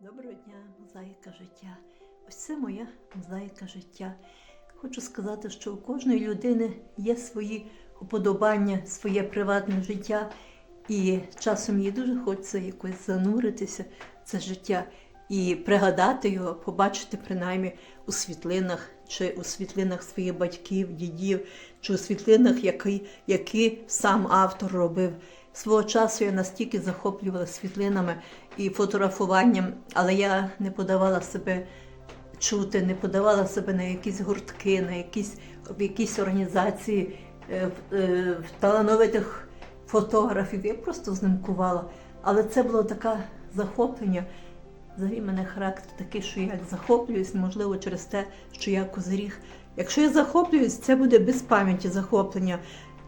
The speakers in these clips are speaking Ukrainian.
Доброго дня, мозаїка життя. Ось це моя мозаїка життя. Хочу сказати, що у кожної людини є свої уподобання, своє приватне життя, і часом їй дуже хочеться якось зануритися в це життя і пригадати його, побачити принаймні у світлинах, чи у світлинах своїх батьків, дідів, чи у світлинах, які, які сам автор робив. Свого часу я настільки захоплювала світлинами і фотографуванням, але я не подавала себе чути, не подавала себе на якісь гуртки, на якісь, в якісь організації е, е, талановитих фотографів. Я просто знимкувала. Але це було таке захоплення. Взагалі, мене характер такий, що я захоплююсь, можливо, через те, що я козиріг. Якщо я захоплююсь, це буде без пам'яті захоплення.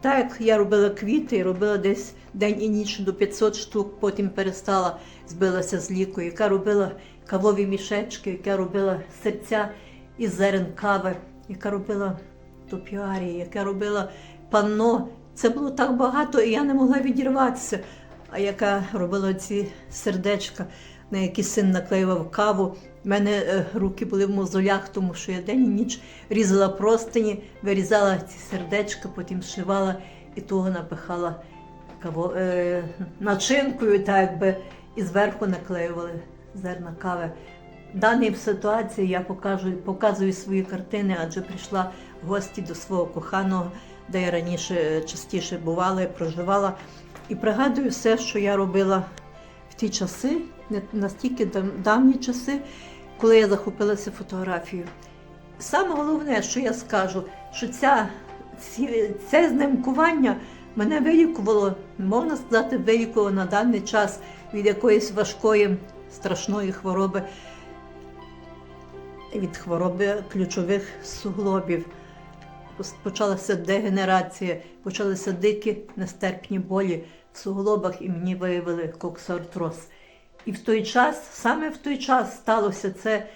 Так як я робила квіти, робила десь день і ніч до 500 штук, потім перестала, збилася з ліку, яка робила кавові мішечки, яка робила серця із зерен кави, яка робила топіарії, яка робила панно. Це було так багато, і я не могла відірватися. А яка робила ці сердечка, на які син наклеював каву. У мене е, руки були в мозолях, тому що я день і ніч різала простині, вирізала ці сердечка, потім зшивала і того напихала каво, е, начинкою, так якби, і зверху наклеювали зерна кави. В даній ситуації я покажу, показую свої картини, адже прийшла в гості до свого коханого, де я раніше е, частіше бувала і проживала. І пригадую все, що я робила в ті часи, настільки дав- давні часи, коли я захопилася фотографією. Саме головне, що я скажу, що ця, ці, це знимкування мене вилікувало, можна сказати, вилікувало на даний час від якоїсь важкої страшної хвороби, від хвороби ключових суглобів. Почалася дегенерація, почалися дикі нестерпні болі в суглобах, і мені виявили коксартроз. І в той час, саме в той час сталося це,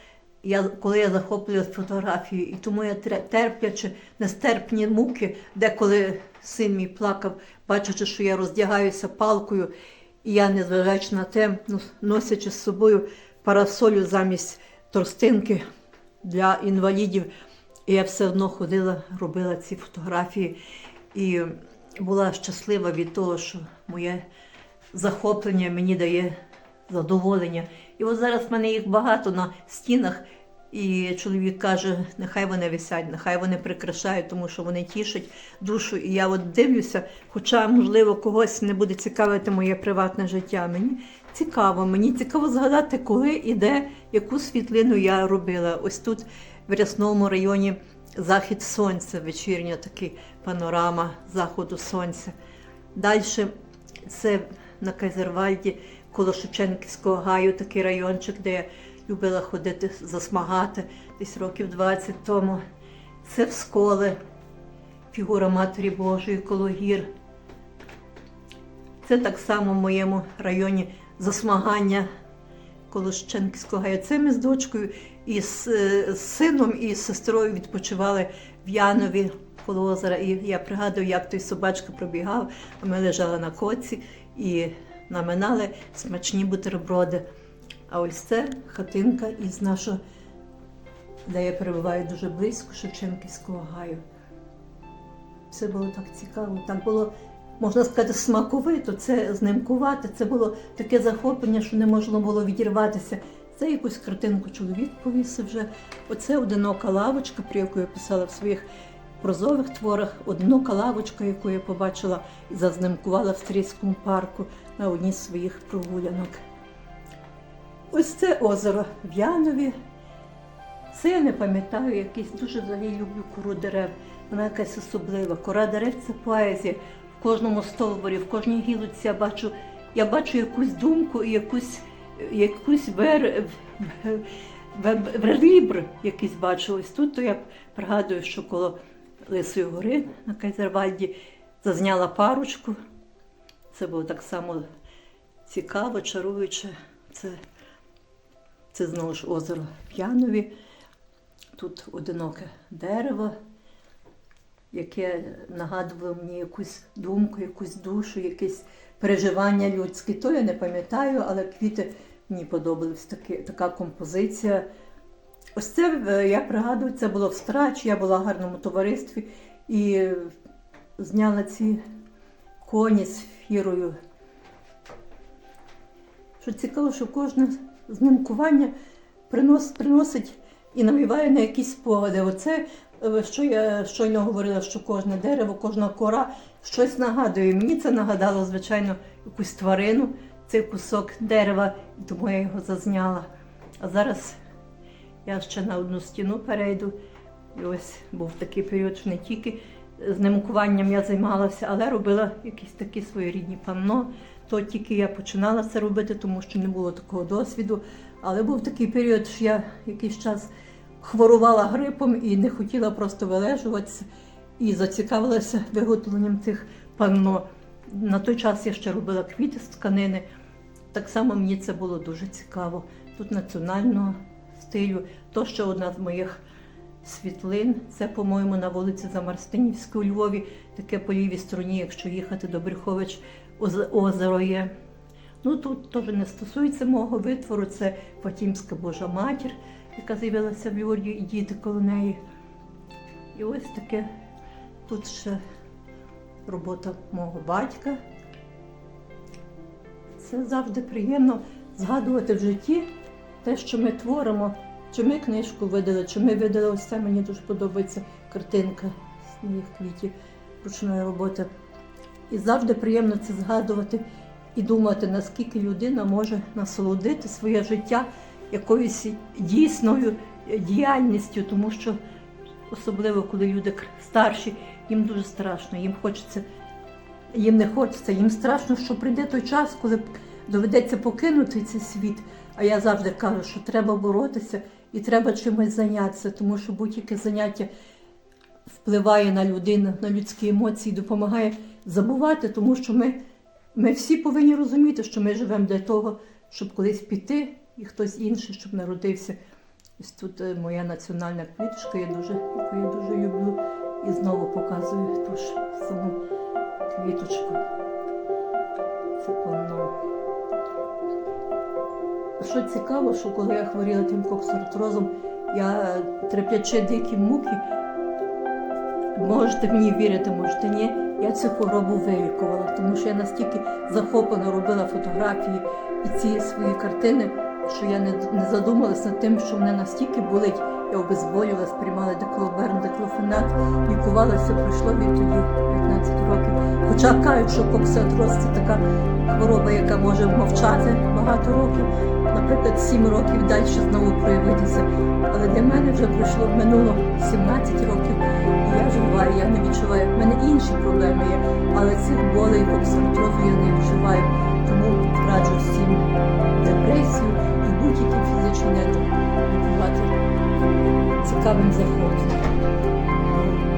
я, коли я захоплювалася фотографією, і тому я терплячи нестерпні муки, деколи син мій плакав, бачачи, що я роздягаюся палкою, і я, незважаючи на те, ну, носячи з собою парасолю замість торстинки для інвалідів, і я все одно ходила, робила ці фотографії. І була щаслива від того, що моє захоплення мені дає задоволення. І от зараз в мене їх багато на стінах. І чоловік каже, нехай вони висять, нехай вони прикрашають, тому що вони тішать душу. І я от дивлюся, хоча, можливо, когось не буде цікавити моє приватне життя. Мені цікаво, мені цікаво згадати, коли і де, яку світлину я робила. Ось тут, в Рясному районі, захід сонця, вечірня такий панорама заходу сонця. Далі це на Кайзервальді, коло Шевченківського гаю, такий райончик, де я любила ходити засмагати десь років 20 тому. Це в сколи, фігура Матері Божої коло гір. Це так само в моєму районі засмагання коло Шевченківського гаю. Це ми з дочкою і з, е, з сином і з сестрою відпочивали в Янові коло озера. І я пригадую, як той собачка пробігав, а ми лежали на коці і наминали смачні бутерброди. А ось це хатинка із нашого, де я перебуваю дуже близько Шевченківського гаю. Це було так цікаво. Так було, можна сказати, смаковито, це знимкувати. Це було таке захоплення, що не можна було відірватися. Це якусь картинку чоловік повісив вже. Оце одинока лавочка, про яку я писала в своїх прозових творах. Одинока лавочка, яку я побачила і зазнимкувала в Стрийському парку на одній з своїх прогулянок. Ось це озеро в Янові. Це я не пам'ятаю, якийсь дуже взагалі люблю кору дерев. Вона якась особлива. Кора дерев це поезія. В кожному стовбурі, в кожній гілоці я бачу, я бачу якусь думку і якусь, якусь вер- верлібр якийсь бачу. Ось тут то я пригадую, що коло Лисої гори на Кайзервальді зазняла парочку. Це було так само цікаво, чаруюче. Це, це знову ж озеро в Янові. Тут одиноке дерево, яке нагадувало мені якусь думку, якусь душу, якесь переживання людське. То я не пам'ятаю, але квіти Мені подобалась така композиція. Ось це е, я пригадую, це було в страчі, я була в гарному товаристві і зняла ці коні з фірою. Що цікаво, що кожне знімкування принос, приносить і навіває на якісь спогади. Оце, е, що я щойно говорила, що кожне дерево, кожна кора щось нагадує. Мені це нагадало, звичайно, якусь тварину, цей кусок дерева, тому я його зазняла. А зараз я ще на одну стіну перейду. І ось був такий період, що не тільки з знімкуванням я займалася, але робила якісь такі своєрідні панно. То тільки я починала це робити, тому що не було такого досвіду. Але був такий період, що я якийсь час хворувала грипом і не хотіла просто вилежуватися і зацікавилася виготовленням цих панно. На той час я ще робила квіти з тканини. Так само мені це було дуже цікаво. Тут національного стилю. То ще одна з моїх світлин. Це, по-моєму, на вулиці Замарстинівській у Львові, таке по лівій стороні, якщо їхати до Брюхович, озеро є. Ну тут теж не стосується мого витвору, це Фатімська Божа Матір, яка з'явилася в Львові, і діти коло неї. І ось таке тут ще робота мого батька. Це завжди приємно згадувати в житті те, що ми творимо, чи ми книжку видали, чи ми видали ось це, мені дуже подобається картинка моїх квітів ручної роботи. І завжди приємно це згадувати і думати, наскільки людина може насолодити своє життя якоюсь дійсною діяльністю, тому що особливо коли люди старші, їм дуже страшно, їм хочеться, їм не хочеться, їм страшно, що прийде той час, коли доведеться покинути цей світ. А я завжди кажу, що треба боротися і треба чимось зайнятися, тому що будь-яке заняття впливає на людину, на людські емоції, допомагає забувати, тому що ми, ми всі повинні розуміти, що ми живемо для того, щоб колись піти, і хтось інший, щоб народився. Ось тут е, моя національна квіточка, я дуже, яку я дуже люблю. І знову показую ту ж саму квіточку. Це панно. Що цікаво, що коли я хворіла тим коксартрозом, я терплячи дикі муки, можете мені вірити, можете ні, я цю хворобу вилікувала, тому що я настільки захоплено робила фотографії і ці свої картини, що я не, задумалась над тим, що мене настільки болить. Я обезболювалась, приймала деклоберн, деклофенат, лікувалася, пройшло від тоді 15 років. Хоча кажуть, що коксатроз це така хвороба, яка може мовчати багато років, наприклад, 7 років далі знову проявитися. Але для мене вже пройшло минуло 17 років, і я і я не відчуваю. В мене інші проблеми є, але цих болей коксатрозу я не відчуваю. Тому раджу всім депресію і будь-яким фізичним нетом лікувати цікавим заходом.